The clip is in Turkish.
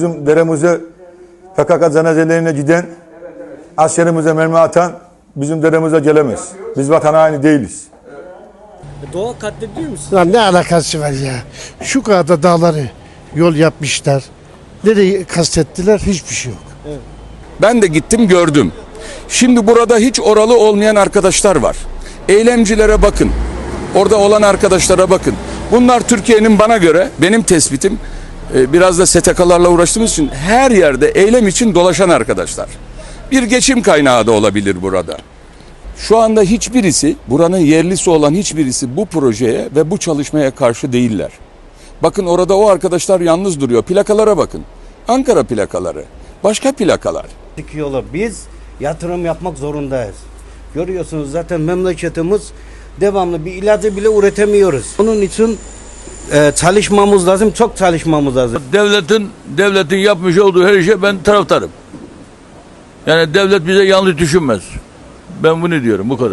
Bizim deremize PKK cenazelerine giden askerimize mermi atan bizim deremize gelemez. Biz vatan haini değiliz. Doğa katlediyor musun? Lan ne alakası var ya? Şu kadar dağları yol yapmışlar. Nereyi kastettiler? Hiçbir şey yok. Ben de gittim gördüm. Şimdi burada hiç oralı olmayan arkadaşlar var. Eylemcilere bakın. Orada olan arkadaşlara bakın. Bunlar Türkiye'nin bana göre benim tespitim e, biraz da STK'larla uğraştığımız için her yerde eylem için dolaşan arkadaşlar. Bir geçim kaynağı da olabilir burada. Şu anda hiçbirisi, buranın yerlisi olan hiçbirisi bu projeye ve bu çalışmaya karşı değiller. Bakın orada o arkadaşlar yalnız duruyor. Plakalara bakın. Ankara plakaları. Başka plakalar. yolu biz yatırım yapmak zorundayız. Görüyorsunuz zaten memleketimiz devamlı bir ilacı bile üretemiyoruz. Onun için e, çalışmamız lazım, çok çalışmamız lazım. devletin devletin yapmış olduğu her işe ben taraftarım. Yani devlet bize yanlış düşünmez. Ben bunu diyorum bu kadar.